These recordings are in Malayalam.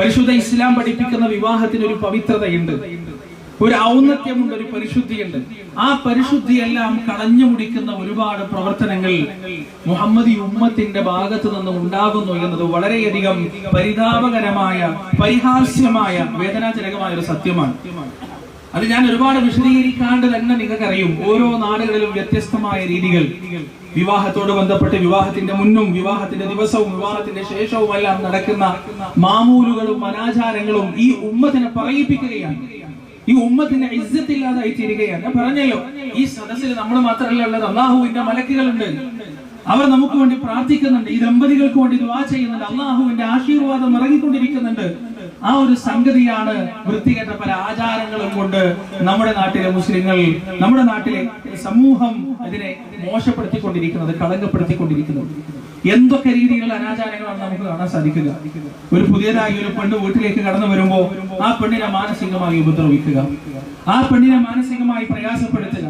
പരിശുദ്ധ ഇസ്ലാം പഠിപ്പിക്കുന്ന വിവാഹത്തിന് ഒരു പവിത്രതയുണ്ട്. ഒരു ഔന്നത്യമുണ്ട് ഒരു പരിശുദ്ധിയുണ്ട്. ആ പരിശുദ്ധിയെല്ലാം കളഞ്ഞു മുടിക്കുന്ന ഒരുപാട് പ്രവർത്തനങ്ങൾ മുഹമ്മദി ഉമ്മത്തിന്റെ ഭാഗത്ത് നിന്നും ഉണ്ടാകുന്നു എന്നത് വളരെയധികം പരിതാപകരമായ പരിഹാസ്യമായ വേദനാജനകമായ ഒരു സത്യമാണ്. അത് ഞാൻ ഒരുപാട് വിശദീകരിക്കാണ്ട് തന്നെ നിങ്ങൾക്കറിയും. ഓരോ നാടുകളിലും വ്യത്യസ്തമായ രീതികൾ. വിവാഹത്തോട് ബന്ധപ്പെട്ട് വിവാഹത്തിന്റെ മുന്നും വിവാഹത്തിന്റെ ദിവസവും വിവാഹത്തിന്റെ ശേഷവും എല്ലാം നടക്കുന്ന മാമൂലുകളും അനാചാരങ്ങളും ഈ ഉമ്മത്തിനെ പറയിപ്പിക്കുകയാണ്. ഈ ഉമ്മത്തിന്റെ ഇജ്ജത്തില്ലാതായി തീരുകയാണ് ഞാൻ പറഞ്ഞല്ലോ ഈ സദസ്സിൽ നമ്മൾ മാത്രമല്ല ഉള്ളത്. അള്ളാഹുവിന്റെ മലക്കുകളുണ്ട്. അവർ നമുക്ക് വേണ്ടി പ്രാർത്ഥിക്കുന്നുണ്ട് ഈ ദമ്പതികൾക്ക് വേണ്ടി ദുവാ ചെയ്യുന്നുണ്ട് അള്ളാഹുവിന്റെ ആശീർവാദം ഇറങ്ങിക്കൊണ്ടിരിക്കുന്നുണ്ട്. ആ ഒരു സംഗതിയാണ് വൃത്തികെട്ട പല ആചാരങ്ങളും കൊണ്ട് നമ്മുടെ നാട്ടിലെ മുസ്ലിങ്ങൾ നമ്മുടെ നാട്ടിലെ സമൂഹം അതിനെ മോശപ്പെടുത്തിക്കൊണ്ടിരിക്കുന്നത് കളങ്കപ്പെടുത്തിക്കൊണ്ടിരിക്കുന്നത്. എന്തൊക്കെ രീതിയിലുള്ള അനാചാരങ്ങളാണ് നമുക്ക് കാണാൻ സാധിക്കുക? ഒരു പുതിയതായി ഒരു പെണ്ണ് വീട്ടിലേക്ക് കടന്നു വരുമ്പോൾ ആ പെണ്ണിനെ മാനസികമായി ഉപദ്രവിക്കുക. ആ പെണ്ണിനെ മാനസികമായി പ്രയാസപ്പെടുത്തുക.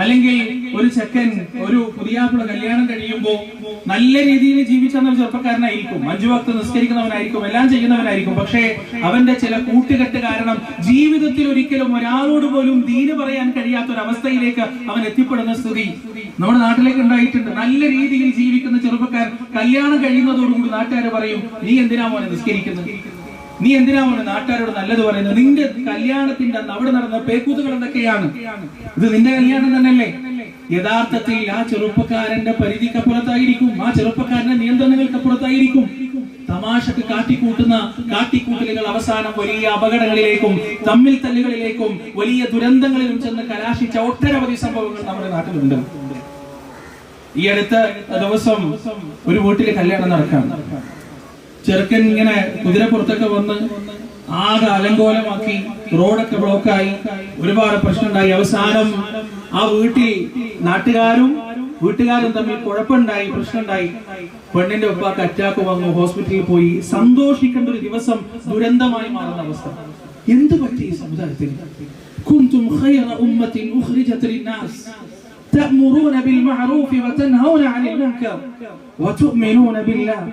അല്ലെങ്കിൽ ഒരു ചെക്കൻ ഒരു പുതിയാപ്പിള കല്യാണം കഴിയുമ്പോൾ നല്ല രീതിയിൽ ജീവിച്ചെന്ന ചെറുപ്പക്കാരനായിരിക്കും. അഞ്ചു ഭക്ത നിസ്കരിക്കുന്നവനായിരിക്കും എല്ലാം ചെയ്യുന്നവനായിരിക്കും. പക്ഷേ അവന്റെ ചില കൂട്ടുകെട്ട് കാരണം ജീവിതത്തിൽ ഒരിക്കലും ഒരാളോട് പോലും ദീന് പറയാൻ കഴിയാത്ത ഒരു അവസ്ഥയിലേക്ക് അവൻ എത്തിപ്പെടുന്ന സ്ഥിതി നമ്മുടെ നാട്ടിലേക്ക് ഉണ്ടായിട്ടുണ്ട്. നല്ല രീതിയിൽ ജീവിക്കുന്ന ചെറുപ്പക്കാർ കല്യാണം കഴിയുന്നതോടുകൂടി നാട്ടുകാർ പറയും നീ എന്തിനാ മോനെ നിസ്കരിക്കുന്നത് നീ എന്തിനാ മോനെ നാട്ടുകാരോട് നല്ലത് പറയുന്നത്? നിന്റെ കല്യാണത്തിന്റെ അന്ന് അവിടെ നടന്ന പേക്കൂത്തുകൾ എന്തൊക്കെയാണ്? ഇത് നിന്റെ കല്യാണം തന്നെയല്ലേ? യഥാർത്ഥത്തിൽ ആ ചെറുപ്പക്കാരന്റെ പരിധിക്കപ്പുറത്തായിരിക്കും ആ ചെറുപ്പക്കാരന്റെ നിയന്ത്രണങ്ങൾക്കപ്പുറത്തായിരിക്കും തമാശക്ക് കാട്ടിക്കൂട്ടുന്ന കാട്ടിക്കൂട്ടലുകൾ അവസാനം വലിയ അപകടങ്ങളിലേക്കും തമ്മിൽ തല്ലുകളിലേക്കും വലിയ ദുരന്തങ്ങളിലും ചെന്ന് കലാശിച്ച ഒട്ടനവധി സംഭവങ്ങൾ നമ്മുടെ നാട്ടിലുണ്ട്. ഈ അടുത്ത ദിവസം ഒരു വീട്ടിലെ കല്യാണം നടക്കാണ്. ചെറുക്കൻ ഇങ്ങനെ കുതിരപ്പുറത്തൊക്കെ വന്ന് ആകെ അലങ്കോലമാക്കി റോഡൊക്കെ ബ്ലോക്കായി ഒരുപാട് പ്രശ്നമുണ്ടായി. അവസാനം ആ വീട്ടിൽ നാട്ടുകാരും വീട്ടുകാരും തമ്മിൽ കുഴപ്പമുണ്ടായി പ്രശ്നമുണ്ടായി. പെണ്ണിന്റെ ഉപ്പാക്ക് അറ്റാക്ക് വന്നു ഹോസ്പിറ്റലിൽ പോയി. സന്തോഷിക്കേണ്ട ഒരു ദിവസം ദുരന്തമായി മാറുന്ന അവസ്ഥ. എന്ത് പറ്റി ഈ സമുദായത്തിൽ? കുന്തും ഖൈറ തഅമുറൂന ബിൽ മഅറൂഫി വതൻഹൗന അനിൽ മുൻകർ വതുഅ്മിനൂന ബില്ലാഹ്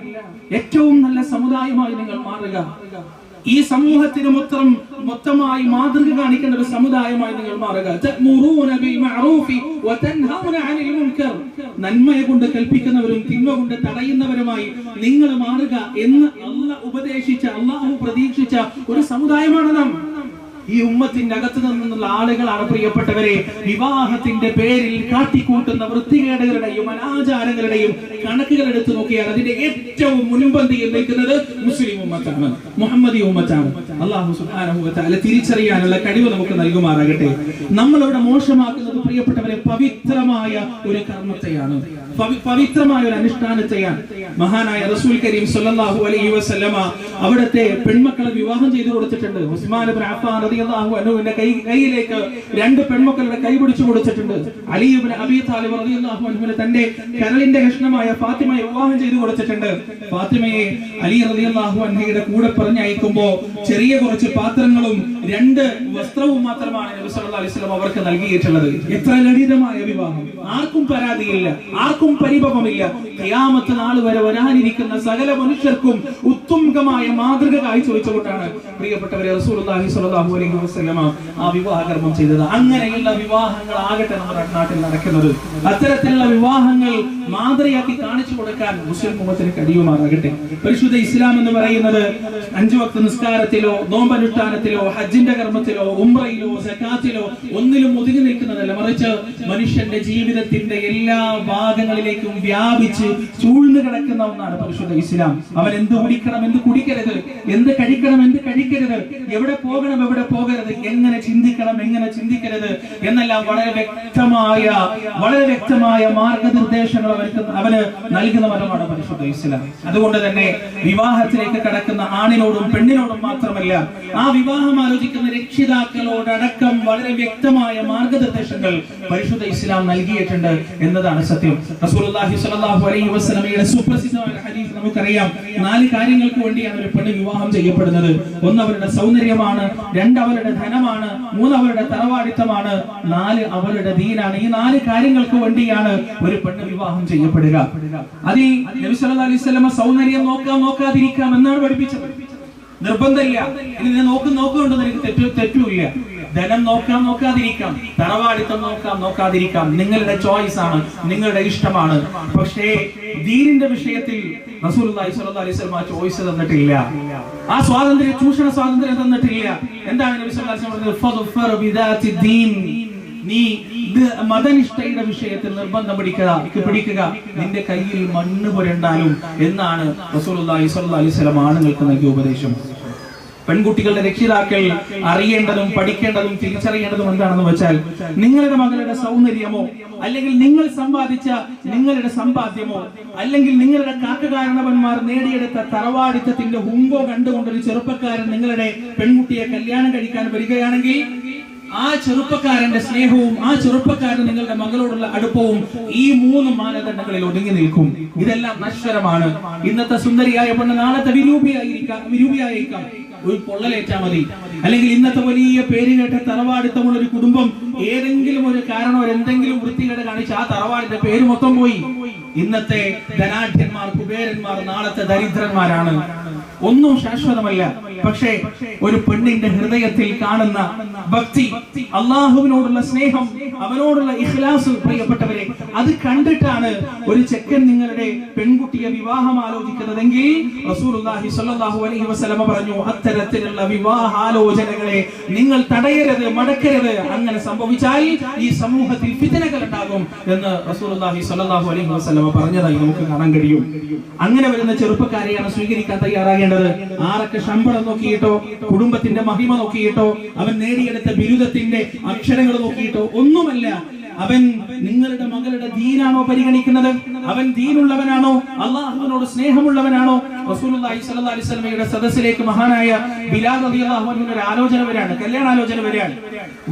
ഏറ്റവും നല്ല സമുദായമായി നിങ്ങൾ മാറുക. ഈ സമൂഹത്തിന് മൊത്തം മൊത്തമായി മാതൃക കാണിക്കേണ്ട ഒരു സമുദായമായി നിങ്ങൾ മാറുക. നന്മയെ കൊണ്ട് കൽപ്പിക്കുന്നവരും തിന്മ കൊണ്ട് തടയുന്നവരുമായി നിങ്ങൾ മാറുക എന്ന് അല്ല ഉപദേശിച്ച അള്ളാഹു പ്രതീക്ഷിച്ച ഒരു സമുദായമാണ് നാം. ഈ ഉമ്മത്തിന്റെ അകത്ത് നിന്നുള്ള ആളുകളാണ് പ്രിയപ്പെട്ടവരെ വിവാഹത്തിന്റെ പേരിൽ കാട്ടിക്കൂട്ടുന്ന വൃത്തികേടുകളുടെയും അനാചാരങ്ങളുടെയും കണക്കുകൾ എടുത്തു നോക്കിയാൽ അതിന്റെ ഏറ്റവും മുൻപന്തിയിൽ നിൽക്കുന്നത് മുസ്ലിം ഉമ്മത്താണ് മുഹമ്മദി ഉമ്മത്താണ്. അള്ളാഹു തആല തിരിച്ചറിയാനുള്ള കഴിവ് നമുക്ക് നൽകുമാറാകട്ടെ. നമ്മളവിടെ മോശമാക്കുന്നത് പ്രിയപ്പെട്ടവരെ പവിത്രമായ ഒരു കർമ്മത്തെയാണ്. പവിത്രമായ ഒരു അനുഷ്ഠാനത്തെയാണ്. മഹാനായ റസൂൽ കരീം സല്ലല്ലാഹു അലൈഹി വസ്ലമ അവിടുത്തെ പെൺമക്കളെ വിവാഹം ചെയ്തു കൊടുത്തിട്ടുണ്ട്. ഉസ്മാൻ അഫ്ഫാൻ റളിയല്ലാഹു അൻഹുവിന്റെ കൈ കൈയിലേക്ക് രണ്ട് പെൺമക്കളുടെ കൈ പിടിച്ചു കൊടുത്തിട്ടുണ്ട്. അലി ഇബ്നു അബീ താലിബ് റളിയല്ലാഹു അൻഹുവിനെ തന്റെ കരളിന്റെ കഷ്ണമായ ഫാത്തിമയെ വിവാഹം ചെയ്തു കൊടുത്തിട്ടുണ്ട്. ഫാത്തിമയെ അലി റളിയല്ലാഹു അൻഹയുടെ കൂടെ പറഞ്ഞയക്കുമ്പോ ചെറിയ കുറച്ച് പാത്രങ്ങളും രണ്ട് വസ്ത്രവും മാത്രമാണ് നബി സല്ലല്ലാഹു അലൈഹി വസല്ലം അവർക്ക് നൽകിയിട്ടുള്ളത്. എത്ര ലളിതമായ വിവാഹം. ആർക്കും പരാതിയില്ല ആർക്കും പരിഭവമില്ല. ഖിയാമത്ത് നാൾ വരെ വരാനിരിക്കുന്ന സകല മനുഷ്യർക്കും ഉത്തുംഗമായ മാതൃക കാഴ്ചവെച്ചുകൊണ്ടാണ് പ്രിയപ്പെട്ടവരെ റസൂലുള്ളാഹി സ്വല്ലല്ലാഹു ആ വിവാഹകർമ്മം ചെയ്തത്. അങ്ങനെയുള്ള വിവാഹങ്ങൾ ആകട്ടെ നമ്മുടെ നാട്ടിൽ നടക്കുന്നത്. അത്തരത്തിലുള്ള വിവാഹങ്ങൾ മാതൃയാക്കി കാണിച്ചു കൊടുക്കാൻ മുസ്ലിം മുഖത്തിന് കഴിയുമാറാകട്ടെ. പരിശുദ്ധ ഇസ്ലാം എന്ന് പറയുന്നത് അഞ്ചു വക്ത നിസ്കാരത്തിലോ നോമ്പനുഷ്ഠാനത്തിലോ ഹജ്ജിന്റെ കർമ്മത്തിലോ ഉംറയിലോ സക്കാത്തിലോ ഒന്നിലും ഒതുങ്ങി നിൽക്കുന്നതല്ല. മറിച്ച് മനുഷ്യന്റെ ജീവിതത്തിന്റെ എല്ലാ ഭാഗങ്ങളിലേക്കും വ്യാപിച്ച് ചൂഴ്ന്നു കിടക്കുന്ന ഒന്നാണ് പരിശുദ്ധ ഇസ്ലാം. അവൻ എന്ത് കുടിക്കണം എന്ത് കുടിക്കരുത്? എന്ത് കഴിക്കണം എന്ത് കഴിക്കരുത്? എവിടെ പോകണം എവിടെ പോകരുത്. എങ്ങനെ ചിന്തിക്കണം എങ്ങനെ ചിന്തിക്കരുത് എന്നെല്ലാം വളരെ വ്യക്തമായ വളരെ വ്യക്തമായ മാർഗനിർദ്ദേശങ്ങൾ അവർക്ക് അവന് നൽകുന്ന മതമാണ് പരിശുദ്ധ ഇസ്ലാം. അതുകൊണ്ട് തന്നെ വിവാഹത്തിലേക്ക് കടക്കുന്ന ആണിനോടും പെണ്ണിനോടും മാത്രമല്ല ആ വിവാഹം ആലോചിക്കുന്ന രക്ഷിതാക്കളോടടക്കം വളരെ വ്യക്തമായ മാർഗനിർദ്ദേശങ്ങൾ പരിശുദ്ധ ഇസ്ലാം നൽകിയിട്ടുണ്ട് എന്നതാണ് സത്യം. റസൂലുള്ളാഹി സ്വല്ലല്ലാഹു അലൈഹി വസല്ലമയുടെ ഹദീസ് നമുക്കറിയാം. നാല് കാര്യങ്ങൾക്ക് വേണ്ടിയാണ് ഒരു പെണ്ണ് വിവാഹം ചെയ്യപ്പെടുന്നത്. ഒന്ന് അവരുടെ സൗന്ദര്യമാണ്. രണ്ട് അവരുടെ ധനമാണ് മൂന്ന് അവരുടെ തറവാടിത്തമാണ് നാല് അവരുടെ ദീനാണ്. ഈ നാല് കാര്യങ്ങൾക്ക് വേണ്ടിയാണ് ഒരു പെണ്ണ് വിവാഹം ചെയ്യപ്പെടുക. അത് നബി അലൈഹി സൗന്ദര്യം നോക്കാം നോക്കാതിരിക്കാം എന്നാണ് പഠിപ്പിച്ചത്. നിർബന്ധമില്ല. ഇനി നോക്കും നോക്കുന്നുണ്ടെന്ന് എനിക്ക് തെറ്റു തെറ്റുമില്ല. ധനം നോക്കാം നോക്കാതിരിക്കാം. തറവാടിത്തം നോക്കാം നോക്കാതിരിക്കാം. നിങ്ങളുടെ ചോയ്സ് ആണ് നിങ്ങളുടെ ഇഷ്ടമാണ്. പക്ഷേ ദീനിന്റെ വിഷയത്തിൽ ചോയ്സ് തന്നിട്ടില്ല. ആ സ്വാതന്ത്ര്യം ചൂഷണ സ്വാതന്ത്ര്യം തന്നിട്ടില്ല. എന്താണ് നബി പറഞ്ഞത്? നീ മതനിഷ്ഠയുടെ വിഷയത്തിൽ നിർബന്ധം പിടിക്കുക പിടിക്കുക. നിന്റെ കയ്യിൽ മണ്ണ് പുരണ്ടാലും എന്നാണ് സ്വല്ലല്ലാഹു അലൈഹി വസല്ലം ആണുങ്ങൾക്ക് നൽകിയ ഉപദേശം. പെൺകുട്ടികളുടെ രക്ഷിതാക്കൾ അറിയേണ്ടതും പഠിക്കേണ്ടതും തിരിച്ചറിയേണ്ടതും എന്താണെന്ന് വെച്ചാൽ നിങ്ങളുടെ മകളുടെ സൗന്ദര്യമോ അല്ലെങ്കിൽ നിങ്ങൾ സമ്പാദിച്ച നിങ്ങളുടെ സമ്പാദ്യമോ അല്ലെങ്കിൽ നിങ്ങളുടെ കാക്കകാരണവന്മാർ നേടിയെടുത്ത തറവാടിത്തത്തിന്റെ ഹുങ്കോ കണ്ടുകൊണ്ടൊരു ചെറുപ്പക്കാരൻ നിങ്ങളുടെ പെൺകുട്ടിയെ കല്യാണം കഴിക്കാൻ വരികയാണെങ്കിൽ ആ ചെറുപ്പക്കാരന്റെ സ്നേഹവും ആ ചെറുപ്പക്കാരൻ നിങ്ങളുടെ മകളോടുള്ള അടുപ്പവും ഈ മൂന്ന് മാനദണ്ഡങ്ങളിൽ ഒതുങ്ങി നിൽക്കും. ഇതെല്ലാം നശ്വരമാണ്. ഇന്നത്തെ സുന്ദരിയായ പെണ്ണ് നാളത്തെ വിരൂപിയായിരിക്കാം വിരൂപിയായിരിക്കാം ഒരു പൊള്ളലേറ്റാ മതി. അല്ലെങ്കിൽ ഇന്നത്തെ വലിയ പേര് കേട്ട തറവാടിത്തമുള്ള ഒരു കുടുംബം ഏതെങ്കിലും ഒരു കാരണോ എന്തെങ്കിലും വൃത്തികേട് കാണിച്ച് ആ തറവാടിന്റെ പേര് മൊത്തം പോയി. ഇന്നത്തെ ധനാഢ്യന്മാർ കുബേരന്മാർ നാളത്തെ ദരിദ്രന്മാരാണ്. ഒന്നും ശാശ്വതമല്ല. പക്ഷേ ഒരു പെണ്ണിന്റെ ഹൃദയത്തിൽ കാണുന്ന ഭക്തി അള്ളാഹുവിനോടുള്ള സ്നേഹം അവനോടുള്ള ഇഖ്ലാസ് പ്രിയപ്പെട്ടവരെ അത് കണ്ടിട്ടാണ് ഒരു ചെക്കൻ നിങ്ങളുടെ പെൺകുട്ടിയെ വിവാഹം ആലോചിക്കുന്നതെങ്കിൽ റസൂലുള്ളാഹി സ്വല്ലല്ലാഹു അലൈഹി പറഞ്ഞു അത്തരത്തിലുള്ള വിവാഹാലോചനകളെ നിങ്ങൾ തടയരുത് മടക്കരുത്. അങ്ങനെ സംഭവിച്ചാൽ ഈ സമൂഹത്തിൽ ഫിതനകൾ ഉണ്ടാകും. എന്ന് റസൂലുള്ളാഹി സ്വല്ലല്ലാഹു അലൈഹി വസല്ലമ പറഞ്ഞതായി നമുക്ക് കാണാൻ കഴിയും. അങ്ങനെ വരുന്ന ചെറുപ്പക്കാരെയാണ് സ്വീകരിക്കാൻ തയ്യാറാകേണ്ടത്. ആരൊക്കെ ശമ്പളം നോക്കിയിട്ടോ കുടുംബത്തിന്റെ മഹിമ നോക്കിയിട്ടോ അവൻ നേടിയെടുത്ത ബിരുദത്തിന്റെ അക്ഷരങ്ങൾ നോക്കിയിട്ടോ ഒന്നുമല്ല. അവൻ നിങ്ങളുടെ മകളുടെ ദീനാണോ പരിഗണിക്കുന്നത്? അവൻ ദീനുള്ളവനാണോ? അള്ളാഹുവിനോട് സ്നേഹമുള്ളവനാണോ? റസൂലുള്ളാഹി സ്വല്ലല്ലാഹി അലൈഹി സദസ്സിലേക്ക് മഹാനായ ബിലാൽ റളിയല്ലാഹു അൻഹുവിന്റെ ഒരു ആലോചന വരെയാണ് കല്യാണാലോചന വരെയാണ്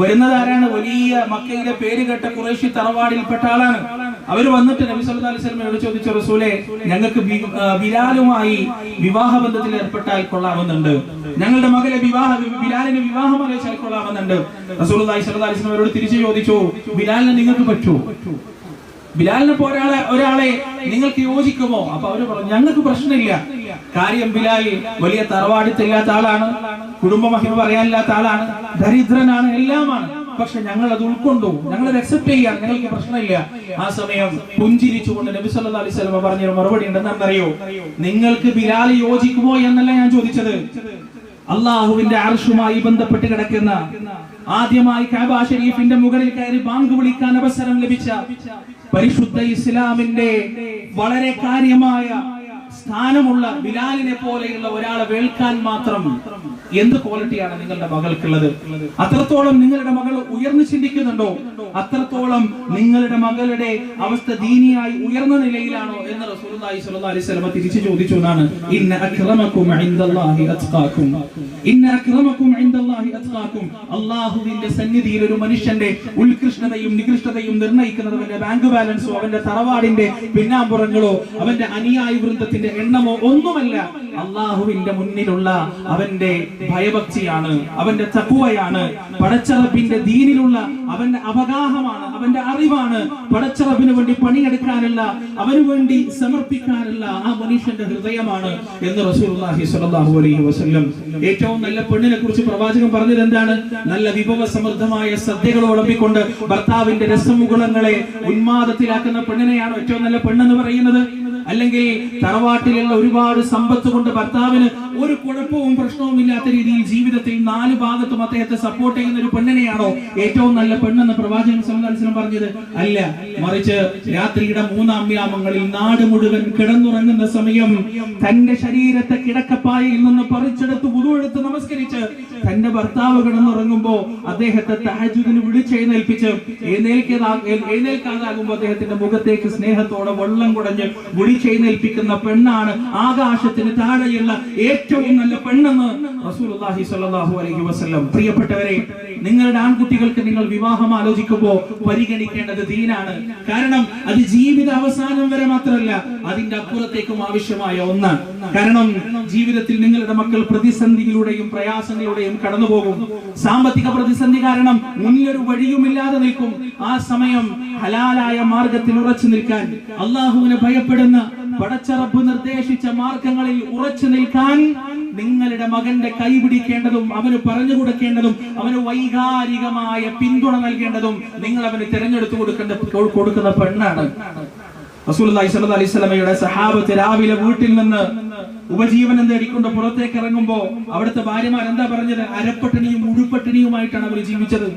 വരുന്നത് ആരാണ്? വലിയ മക്കയിലെ പേര് കേട്ട ഖുറൈശി തറവാടിൽപ്പെട്ട ആളാണ്. അവർ വന്നിട്ട് നബി സല്ലല്ലാഹു അലൈഹി വസല്ലമയോട് ചോദിച്ചു റസൂലേ ഞങ്ങൾക്ക് ബിലാലുമായി വിവാഹ ബന്ധത്തിൽ ഏർപ്പെട്ടാൽ കൊള്ളാമെന്നുണ്ട്. ഞങ്ങളുടെ മകളെ വിവാഹ ബിലാലിന് വിവാഹം അറിയിച്ചാൽ കൊള്ളാമെന്നുണ്ട്. റസൂലുള്ളാഹി സ്വല്ലല്ലാഹു അലൈഹി വസല്ലമയോട് തിരിച്ചു ചോദിച്ചു ബിലാലിനെ നിങ്ങൾക്ക് പറ്റുമോ ബിലാലിനെ പോരാളെ ഒരാളെ നിങ്ങൾക്ക് യോജിക്കുമോ? അപ്പൊ അവർ പറഞ്ഞു ഞങ്ങൾക്ക് പ്രശ്നമില്ല. കാര്യം ബിലാൽ വലിയ തറവാടിത്തില്ലാത്ത ആളാണ്. കുടുംബമഹിമ പറയാനില്ലാത്ത ആളാണ്. ദരിദ്രനാണ്. എല്ലാമാണ്. പക്ഷെ ഞങ്ങൾ അത് ഉൾക്കൊണ്ടു. ഞങ്ങൾ അത് അക്സെപ്റ്റ് ചെയ്യാം ഞങ്ങൾക്ക് പ്രശ്നമില്ല. ആ സമയം പുഞ്ചിരിച്ചുകൊണ്ട് നബി സല്ലല്ലാഹു അലൈഹി വസല്ലം പറഞ്ഞൊരു മറുപടി ഉണ്ടെന്നറിയോ നിങ്ങൾക്ക് ബിലാൽ യോജിക്കുമോ എന്നല്ല ഞാൻ ചോദിച്ചത്. അള്ളാഹുവിന്റെ ആർഷുമായി ബന്ധപ്പെട്ട് കിടക്കുന്ന ആദ്യമായി കാബ ഷരീഫിന്റെ മുകളിൽ കയറി ബാങ്ക് വിളിക്കാൻ അവസരം ലഭിച്ച പരിശുദ്ധ ഇസ്ലാമിന്റെ വളരെ കാര്യമായ സ്ഥാനമുള്ള ബിലാലിനെ പോലെയുള്ള ഒരാളെ വേൾക്കാൻ മാത്രം എന്ത് ക്വാളിറ്റിയാണ് നിങ്ങളുടെ മകൾക്കുള്ളത്? അത്രത്തോളം നിങ്ങളുടെ മകൾ ഉയർന്നു ചിന്തിക്കുന്നുണ്ടോ? അത്രത്തോളം നിങ്ങളുടെ മകളുടെ അവസ്ഥ ദീനിയായി ഉയർന്ന നിലയിലാണോ എന്ന് റസൂലുള്ളാഹി സ്വല്ലല്ലാഹു അലൈഹി വസല്ലം തിരിച്ചു ചോദിച്ചു എന്നാണ്. ഇന്ന അക്രമക്കും ഇൻദല്ലാഹി അത്ഖാക്കും. ഇന്ന അക്രമക്കും ഇൻദല്ലാഹി അത്ഖാക്കും. അല്ലാഹുവിന്റെ സന്നിധിയിൽ ഒരു മനുഷ്യന്റെ ഉത്കൃഷ്ടതയും നികൃഷ്ടതയും നിർണയിക്കുന്നത് അവന്റെ ബാങ്ക് ബാലൻസോ അവന്റെ തറവാടിന്റെ പിന്നാമ്പുറങ്ങളോ അവന്റെ അനുയായി വൃന്ദത്തിന്റെ എണ്ണമോ ഒന്നുമല്ല. അള്ളാഹുവിന്റെ മുന്നിലുള്ള അവന്റെ ഭയഭക്തിയാണ് അവന്റെ തക്കുവയാണ് പടച്ചറബിന്റെ ദീനിലുള്ള അവന്റെ അവഗാഹമാണ് അവന്റെ അറിവാണ്. പടച്ചറബിന് വേണ്ടി പണിയെടുക്കാനുള്ള അവന് വേണ്ടി സമർപ്പിക്കാനുള്ള ആ മനുഷ്യന്റെ ഹൃദയമാണ് എന്ന് റസൂലുള്ളാഹി സ്വല്ലല്ലാഹു അലൈഹി വസല്ലം ഏറ്റവും നല്ല പെണ്ണിനെ കുറിച്ച് പ്രവാചകൻ പറഞ്ഞത് എന്താണ്? നല്ല വിഭവ സമൃദ്ധമായ സദ്യകൾ വിളമ്പിക്കൊണ്ട് ഭർത്താവിന്റെ രസമുകുളങ്ങളെ ഉന്മാദത്തിലാക്കുന്ന പെണ്ണിനെയാണ് ഏറ്റവും നല്ല പെണ്ണെന്ന് പറയുന്നത്. അല്ലെങ്കിൽ തറവാട്ടിലുള്ള ഒരുപാട് സമ്പത്ത് കൊണ്ട് ഭർത്താവിന് ഒരു കുഴപ്പവും പ്രശ്നവും ഇല്ലാത്ത രീതിയിൽ ജീവിതത്തിൽ നാല് ഭാഗത്തും അദ്ദേഹത്തെ സപ്പോർട്ട് ചെയ്യുന്ന ഒരു പെണ്ണിനെയാണോ ഏറ്റവും നല്ല പെണ്ണെന്ന് പ്രവാചകൻ വസല്ലം പറഞ്ഞത്? അല്ല. മറിച്ച് രാത്രിയുടെ മൂന്നാം വ്യാമങ്ങളിൽ നാട് മുഴുവൻ കിടന്നുറങ്ങുന്ന സമയം തന്റെ ശരീരത്തെ കിടക്കപ്പായയിൽ നിന്ന് പറിച്ചെടുത്ത് ഉതുവെടുത്ത് നമസ്കരിച്ച് തന്റെ ഭർത്താവ് കിടന്നുറങ്ങുമ്പോ അദ്ദേഹത്തെ തഹജുദിന് വിളിച്ചെഴുന്നേൽപ്പിച്ച് എഴുന്നേൽക്കാതാ എഴുന്നേൽക്കാതാകുമ്പോ അദ്ദേഹത്തിന്റെ മുഖത്തേക്ക് സ്നേഹത്തോടെ വെള്ളം കുടഞ്ഞ് വിളിച്ചെഴുന്നേൽപ്പിക്കുന്ന പെണ്ണാണ് ആകാശത്തിന് താഴെയുള്ള ഏറ്റവും നല്ല പെണ്ണെന്ന് റസൂലുള്ളാഹി സ്വല്ലല്ലാഹു അലൈഹി വസല്ലം പ്രിയപ്പെട്ടവരെ നിങ്ങളുടെ ആൺകുട്ടികൾക്ക് നിങ്ങൾ വിവാഹം ആലോചിക്കുമ്പോൾ പരിഗണിക്കേണ്ടത് ദീനാണ്. കാരണം അത് ജീവിത അവസാനം വരെ മാത്രമല്ല അതിന്റെ അപ്പുറത്തേക്കും ആവശ്യമായ ഒന്ന്. കാരണം ജീവിതത്തിൽ നിങ്ങളുടെ മക്കൾ പ്രതിസന്ധിയിലൂടെയും പ്രയാസങ്ങളിലൂടെയും കടന്നുപോകും. സാമ്പത്തിക പ്രതിസന്ധി കാരണം മുന്നിലൊരു വഴിയുമില്ലാതെ നിൽക്കും. ആ സമയം ഹലാലായ മാർഗത്തിൽ ഉറച്ചു നിൽക്കാൻ അള്ളാഹുവിനെ ഭയപ്പെടുന്ന പടച്ചറബ് നിർദ്ദേശിച്ച മാർഗങ്ങളിൽ ഉറച്ചു നിൽക്കാൻ നിങ്ങളുടെ മകന്റെ കൈ പിടിക്കേണ്ടതും അവന് പറഞ്ഞു കൊടുക്കേണ്ടതും അവന് വൈകാരികമായ പിന്തുണ നൽകേണ്ടതും നിങ്ങൾ അവന് തിരഞ്ഞെടുത്തു കൊടുക്കേണ്ട കൊടുക്കുന്ന പെണ്ണാണ്. സ്വല്ലല്ലാഹി അലൈഹി വസല്ലമയുടെ സഹാബത്ത് രാവിലെ വീട്ടിൽ നിന്ന് ഉപജീവനം തേടിക്കൊണ്ട് പുറത്തേക്ക് ഇറങ്ങുമ്പോ അവിടുത്തെ ഭാര്യമാർ എന്താ പറഞ്ഞത്? അരപ്പട്ടിണിയും മുഴുപ്പട്ടിണിയുമായിട്ടാണ് അവർ ജീവിച്ചത്.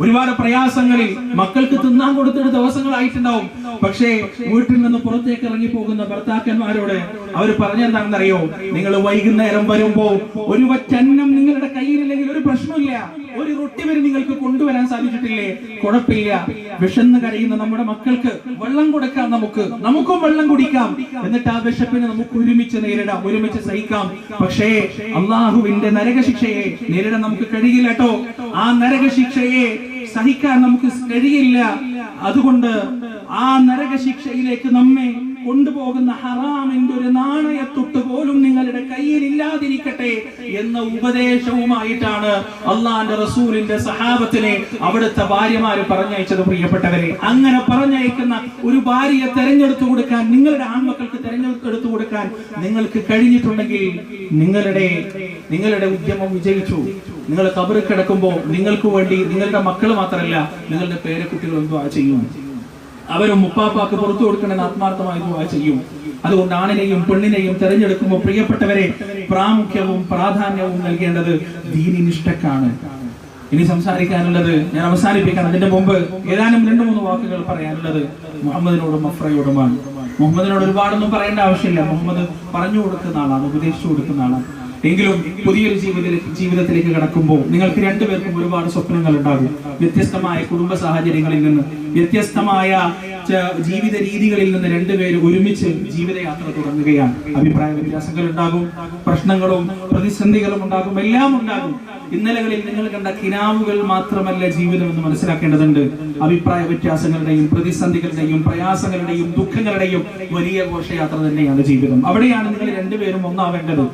ഒരുപാട് പ്രയാസങ്ങളിൽ മക്കൾക്ക് തിന്നാൻ കൊടുത്തിട്ട് ദിവസങ്ങളായിട്ടുണ്ടാവും. പക്ഷേ വീട്ടിൽ നിന്ന് പുറത്തേക്ക് ഇറങ്ങി പോകുന്ന ഭർത്താക്കന്മാരോട് അവർ പറഞ്ഞെന്താണെന്നറിയോ? നിങ്ങൾ വൈകുന്നേരം വരുമ്പോ ഒരു വറ്റന്നം നിങ്ങളുടെ കയ്യിലില്ലെങ്കിൽ ഒരു പ്രശ്നമില്ല. ഒരു റൊട്ടി വരെ നിങ്ങൾക്ക് കൊണ്ടുവരാൻ സാധിച്ചിട്ടില്ലേ? കുഴപ്പമില്ല. വിശന്ന് കരയുന്ന നമ്മുടെ മക്കൾക്ക് വെള്ളം കൊടുക്കാം നമുക്ക്. നമുക്കും വെള്ളം കുടിക്കാം. എന്നിട്ട് ആ വിശപ്പിനെ നമുക്ക് ഒരുമിച്ച് നേരിടാം ഒരുമിച്ച് സഹിക്കാം. പക്ഷേ അള്ളാഹുവിന്റെ നരകശിക്ഷയെ നേരിടാൻ നമുക്ക് കഴിയില്ല കേട്ടോ. ആ നരകശിക്ഷയെ സഹിക്കാൻ നമുക്ക് കഴിയില്ല. അതുകൊണ്ട് ആ നരകശിക്ഷയിലേക്ക് നമ്മെ കൊണ്ടുപോകുന്ന ഹറാമിന്റെ ഒരു നാണയത്തൊട്ട് പോലും നിങ്ങളുടെ കയ്യിൽ ഇല്ലാതിരിക്കട്ടെ എന്ന ഉപദേശവുമായിട്ടാണ് അള്ളാന്റെ റസൂലിന്റെ സഹാബത്തിനെ അവിടുത്തെ ഭാര്യമാര് പറഞ്ഞയച്ചത് പ്രിയപ്പെട്ടവരെ. അങ്ങനെ പറഞ്ഞയക്കുന്ന ഒരു ഭാര്യയെ തെരഞ്ഞെടുത്തു കൊടുക്കാൻ നിങ്ങളുടെ ആൺമക്കൾക്ക് തെരഞ്ഞെടുത്തെടുത്തു കൊടുക്കാൻ നിങ്ങൾക്ക് കഴിഞ്ഞിട്ടുണ്ടെങ്കിൽ നിങ്ങളുടെ നിങ്ങളുടെ ഉദ്യമം വിജയിച്ചു. നിങ്ങൾ കബറിൽ കിടക്കുമ്പോൾ നിങ്ങൾക്ക് വേണ്ടി നിങ്ങളുടെ മക്കൾ മാത്രമല്ല നിങ്ങളുടെ പേരക്കുട്ടികൾ എന്തോ ചെയ്യും? അവരും മുപ്പാപ്പാക്ക് പുറത്തു കൊടുക്കണമെന്ന് ആത്മാർത്ഥമായി ദുആ ചെയ്യും. അതുകൊണ്ട് ആണിനെയും പെണ്ണിനെയും തെരഞ്ഞെടുക്കുമ്പോൾ പ്രിയപ്പെട്ടവരെ പ്രാമുഖ്യവും പ്രാധാന്യവും നൽകേണ്ടത് ദീനിനിഷ്ഠക്കാണ്. ഇനി സംസാരിക്കാനുള്ളത് ഞാൻ അവസാനിപ്പിക്കാൻ അതിന്റെ മുമ്പ് ഏതാനും രണ്ടു മൂന്ന് വാക്കുകൾ പറയാനുള്ളത് മുഹമ്മദിനോടും അഫ്രയോടുമാണ്. മുഹമ്മദിനോട് ഒരുപാടൊന്നും പറയേണ്ട ആവശ്യമില്ല. മുഹമ്മദ് പറഞ്ഞു കൊടുക്കുന്ന ആളാണ് ഉപദേശിച്ചു കൊടുക്കുന്ന ആളാണ്. എങ്കിലും പുതിയൊരു ജീവിതത്തിലേക്ക് ജീവിതത്തിലേക്ക് കടക്കുമ്പോൾ നിങ്ങൾക്ക് രണ്ടുപേർക്കും ഒരുപാട് സ്വപ്നങ്ങൾ ഉണ്ടാകും. വ്യത്യസ്തമായ കുടുംബ സാഹചര്യങ്ങളിൽ നിന്ന് വ്യത്യസ്തമായ ജീവിത രീതികളിൽ നിന്ന് രണ്ടുപേരും ഒരുമിച്ച് ജീവിതയാത്ര തുടങ്ങുകയാണ്. അഭിപ്രായ വ്യത്യാസങ്ങൾ ഉണ്ടാകും പ്രശ്നങ്ങളും പ്രതിസന്ധികളും ഉണ്ടാകും എല്ലാം ഉണ്ടാകും. ഇന്നലകളിൽ നിങ്ങൾ കണ്ട കിനാവുകൾ മാത്രമല്ല ജീവിതം എന്ന് മനസ്സിലാക്കേണ്ടതുണ്ട്. അഭിപ്രായ വ്യത്യാസങ്ങളുടെയും പ്രതിസന്ധികളുടെയും പ്രയാസങ്ങളുടെയും ദുഃഖങ്ങളുടെയും വലിയ ഘോഷയാത്ര തന്നെയാണ് ജീവിതം. അവിടെയാണ് നിങ്ങൾ രണ്ടുപേരും ഒന്നാവേണ്ടത്.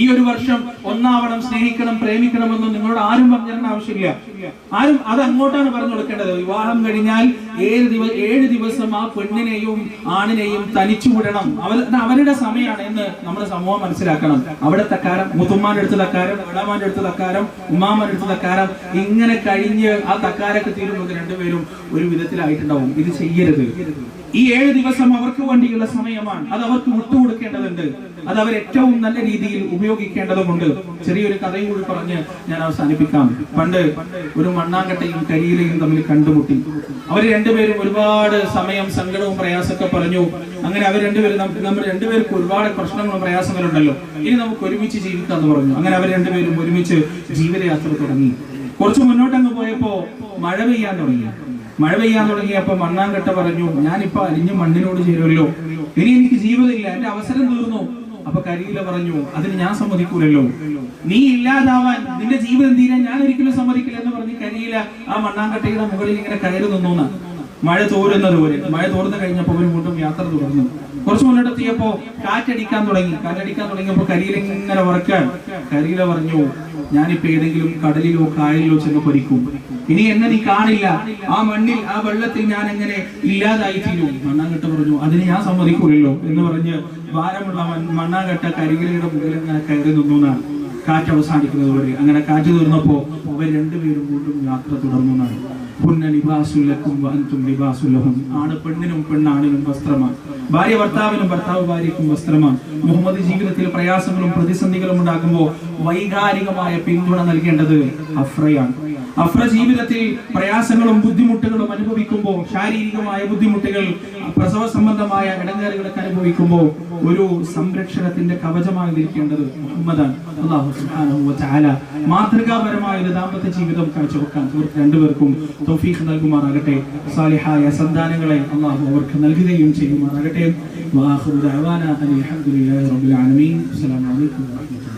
ഈ ഒരു വർഷം ഒന്നാവണം സ്നേഹിക്കണം പ്രേമിക്കണമെന്ന് നിങ്ങളോട് ആരും പറഞ്ഞിരുന്ന ആവശ്യമില്ല. ആരും അത് അങ്ങോട്ടാണ് പറഞ്ഞു കൊടുക്കേണ്ടത്. വിവാഹം കഴിഞ്ഞാൽ ഏഴ് ദിവസം ഏഴ് ദിവസം ആ പെണ്ണിനെയും ആണിനെയും തനിച്ചു വിടണം അവർ അവരുടെ സമയമാണ് എന്ന് നമ്മുടെ സമൂഹം മനസ്സിലാക്കണം. അവിടെ തക്കാരം മുത്തുമ്മാന്റെ അടുത്ത് തക്കാരം ഇടാമാന്റെ അടുത്ത് തക്കാരം ഉമ്മാമാന്റെ അടുത്ത് തക്കാരം ഇങ്ങനെ കഴിഞ്ഞ് ആ തക്കാരൊക്കെ തീരുമ്പോൾ രണ്ടുപേരും ഒരു വിധത്തിലായിട്ടുണ്ടാവും. ഇത് ചെയ്യരുത്. ഈ ഏഴ് ദിവസം അവർക്ക് വേണ്ടിയുള്ള സമയമാണ്. അത് അവർക്ക് വിട്ടുകൊടുക്കേണ്ടതുണ്ട്. അത് അവർ ഏറ്റവും നല്ല രീതിയിൽ ഉപയോഗിക്കേണ്ടതുമുണ്ട്. ചെറിയൊരു കഥയും കൂടി പറഞ്ഞ് ഞാൻ അവസാനിപ്പിക്കാം. പണ്ട് ഒരു മണ്ണാങ്കട്ടയും കരിയിലയും തമ്മിൽ കണ്ടുമുട്ടി. അവർ രണ്ടുപേരും ഒരുപാട് സമയം സങ്കടവും പ്രയാസമൊക്കെ പറഞ്ഞു. അങ്ങനെ അവർ രണ്ടുപേരും നമ്മൾ രണ്ടുപേർക്ക് ഒരുപാട് പ്രശ്നങ്ങളും പ്രയാസങ്ങളും ഉണ്ടല്ലോ ഇനി നമുക്ക് ഒരുമിച്ച് ജീവിക്കാം എന്ന് പറഞ്ഞു. അങ്ങനെ അവർ രണ്ടുപേരും ഒരുമിച്ച് ജീവിതയാത്ര തുടങ്ങി. കുറച്ച് മുന്നോട്ടങ്ങ് പോയപ്പോ മഴ പെയ്യാൻ തുടങ്ങി. മഴ പെയ്യാൻ തുടങ്ങിയപ്പോ മണ്ണാങ്കട്ട പറഞ്ഞു ഞാനിപ്പോ അരിഞ്ഞ് മണ്ണിനോട് ചേരുമല്ലോ ഇനി എനിക്ക് ജീവിതമില്ല എന്റെ അവസരം തീർന്നു. അപ്പൊ കരിയില പറഞ്ഞു അതിന് ഞാൻ സമ്മതിക്കൂലല്ലോ. നീ ഇല്ലാതാവാൻ നിന്റെ ജീവിതം തീരാൻ ഞാൻ ഒരിക്കലും സമ്മതിക്കില്ല. എന്ന് പറഞ്ഞ് കരിയില ആ മണ്ണാങ്കട്ടയുടെ മുകളിൽ ഇങ്ങനെ കയറി നിന്നു മഴ തോരുന്നത് പോലെ മഴ തോർന്നു കഴിഞ്ഞപ്പോ അവൻ വീണ്ടും യാത്ര തുടർന്നു. കുറച്ച് മുന്നോട്ടെത്തിയപ്പോ കാറ്റടിക്കാൻ തുടങ്ങി. കാറ്റടിക്കാൻ തുടങ്ങിയപ്പോ കരിയില ഇങ്ങനെ വറക്കാൻ കരിയില പറഞ്ഞു ഞാനിപ്പോ ഏതെങ്കിലും കടലിലോ കായലിലോ ചെന്ന് പരിക്കും. ഇനി എന്നെ നീ കാണില്ല. ആ മണ്ണിൽ ആ വെള്ളത്തിൽ ഞാൻ എങ്ങനെ ഇല്ലാതായി തീരും. മണ്ണാങ്കട്ട പറഞ്ഞു അതിന് ഞാൻ സമ്മതിക്കൂലല്ലോ എന്ന് പറഞ്ഞ് ഭാരമുള്ള മണ്ണാങ്കട്ട കരികിലയുടെ മുകളിൽ അങ്ങനെ കയറി നിന്നു എന്നാണ്. കാറ്റ് അവസാനിക്കുന്നത് വരെ അങ്ങനെ കാറ്റ് തീർന്നപ്പോ അവർ രണ്ടുപേരും വീണ്ടും യാത്ര തുടർന്നു എന്നാണ്. ആണ് പെണ്ണിനും പെണ്ണാണിനും വസ്ത്രമാണ്. ഭാര്യ ഭർത്താവിനും ഭർത്താവ് ഭാര്യയ്ക്കും വസ്ത്രമാണ്. മുഹമ്മദ് ജീവിതത്തിൽ പ്രയാസങ്ങളും പ്രതിസന്ധികളും ഉണ്ടാകുമ്പോൾ വൈകാരികമായ പിന്തുണ നൽകേണ്ടത് അഫ്രയാണ്. അഫ്ര ജീവിതത്തിൽ പ്രയാസങ്ങളും ബുദ്ധിമുട്ടുകളും അനുഭവിക്കുമ്പോൾ ശാരീരികമായ ബുദ്ധിമുട്ടുകൾ പ്രസവ സംബന്ധമായ ഇടങ്ങേറുകളൊക്കെ അനുഭവിക്കുമ്പോൾ ഒരു സംരക്ഷണത്തിന്റെ കവചമായി നിൽക്കേണ്ടത് മുഹമ്മദാണ് മാതൃകാപരമായ ഒരു ദാമ്പത്യ ജീവിതം കാഴ്ചവെക്കാൻ രണ്ടുപേർക്കും തൗഫീഖ് നൽകുമാറാകട്ടെ. സാലിഹായ സന്താനങ്ങളെ അള്ളാഹു അവർക്ക് നൽകുകയും ചെയ്യുമാറാകട്ടെ. വാഹുദാന അലി അലഹമുല്ലാ റബ്ബിൽ ആലമീൻ. അസ്സലാമു അലൈക്കും വറഹ്മത്തുള്ളാഹി